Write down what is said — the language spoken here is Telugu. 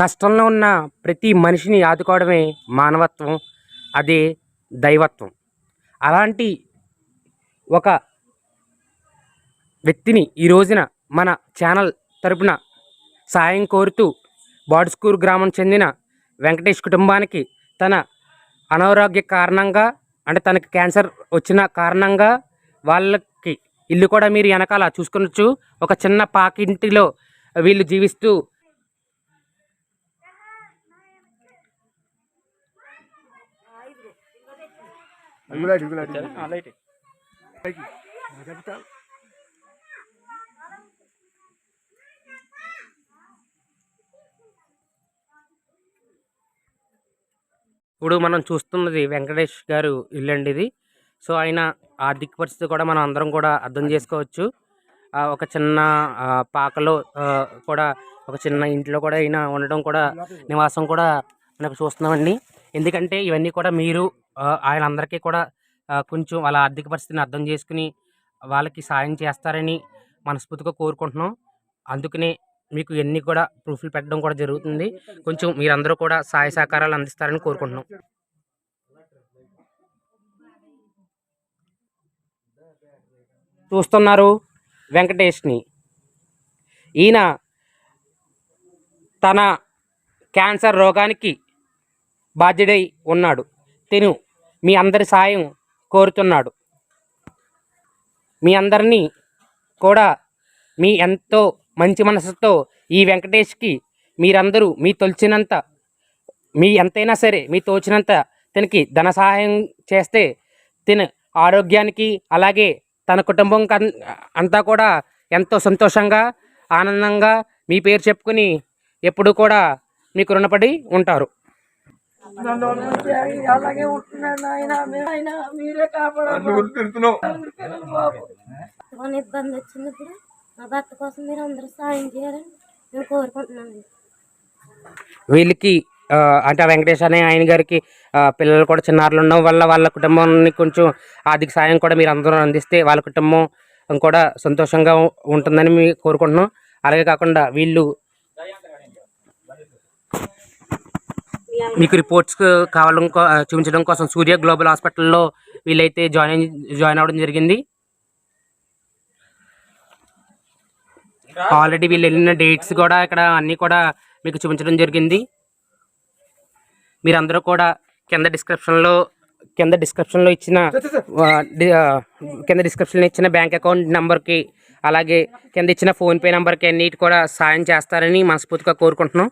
కష్టంలో ఉన్న ప్రతి మనిషిని ఆదుకోవడమే మానవత్వం అదే దైవత్వం. అలాంటి ఒక వ్యక్తిని ఈ రోజున మన ఛానల్ తరపున సాయం కోరుతూ బాడుస్కూరు గ్రామం చెందిన వెంకటేష్ కుటుంబానికి తన అనారోగ్య కారణంగా అంటే తనకి క్యాన్సర్ వచ్చిన కారణంగా వాళ్ళకి ఇల్లు కూడా మీరు వెనకాల చూసుకొనొచ్చు. ఒక చిన్న పాకింటిలో వీళ్ళు జీవిస్తూ అంగుళాటి ఇప్పుడు మనం చూస్తున్నది వెంకటేష్ గారు ఇల్లు అండి ఇది. సో ఆయన ఆర్థిక పరిస్థితి కూడా మనం అందరం కూడా అర్థం చేసుకోవచ్చు. ఒక చిన్న పాకలో కూడా ఒక చిన్న ఇంట్లో కూడా అయినా ఉండడం కూడా నివాసం కూడా మనకు చూస్తున్నామండి. ఎందుకంటే ఇవన్నీ కూడా మీరు ఆయన అందరికీ కూడా కొంచెం వాళ్ళ ఆర్థిక పరిస్థితిని అర్థం చేసుకుని వాళ్ళకి సాయం చేస్తారని మనస్ఫూర్తిగా కోరుకుంటున్నాం. అందుకనే మీకు ఇవన్నీ కూడా ప్రూఫ్లు పెట్టడం కూడా జరుగుతుంది. కొంచెం మీరందరూ కూడా సహాయ సహకారాలు అందిస్తారని కోరుకుంటున్నాం. చూస్తున్నారు వెంకటేష్ని. ఈయన తన క్యాన్సర్ రోగానికి బాధ్యుడై ఉన్నాడు. తిను. మీ అందరి సాయం కోరుతున్నాడు. మీ అందరినీ కూడా మీ ఎంతో మంచి మనసుతో ఈ వెంకటేష్కి మీరందరూ మీ తొలిచినంత మీ ఎంతైనా సరే మీ తోచినంత తనకి ధన సహాయం చేస్తే తిన ఆరోగ్యానికి అలాగే తన కుటుంబం కన్- అంతా కూడా ఎంతో సంతోషంగా ఆనందంగా మీ పేరు చెప్పుకుని ఎప్పుడు కూడా మీకు రుణపడి ఉంటారు. అలాగే ఉంటున్నాడు ఆయన ఆయన మీరే కాపాడాలి. తిడుతున్నావు బాబు మన ఇబ్బంది వచ్చినప్పుడు మా భర్త కోసం మీరు అందరూ సాయం చేయాలని మేము కోరుకుంటున్నాను వీళ్ళకి ఆ, అంటే ఆ వెంకటేష్ అనే ఆయన గారికి పిల్లలు కూడా చిన్నారులు ఉండడం వల్ల వాళ్ళ కుటుంబాన్ని కొంచెం ఆర్థిక సాయం కూడా మీరు అందరూ అందిస్తే వాళ్ళ కుటుంబం కూడా సంతోషంగా ఉంటుందని మీ కోరుకుంటున్నాం. అలాగే కాకుండా వీళ్ళు మీకు రిపోర్ట్స్ కావడం కో- చూపించడం కోసం సూర్య గ్లోబల్ హాస్పిటల్లో వీళ్ళైతే జాయిన్ జాయిన్ అవ్వడం జరిగింది. ఆల్రెడీ వీళ్ళు వెళ్ళిన డేట్స్ కూడా ఇక్కడ అన్నీ కూడా మీకు చూపించడం జరిగింది. మీరందరూ కూడా కింద డిస్క్రిప్షన్లో కింద డిస్క్రిప్షన్లో ఇచ్చిన కింద డిస్క్రిప్షన్లో ఇచ్చిన బ్యాంక్ అకౌంట్ నెంబర్కి అలాగే కింద ఇచ్చిన ఫోన్పే నెంబర్కి అన్నిటి కూడా సాయం చేస్తారని మనస్ఫూర్తిగా కోరుకుంటున్నాం.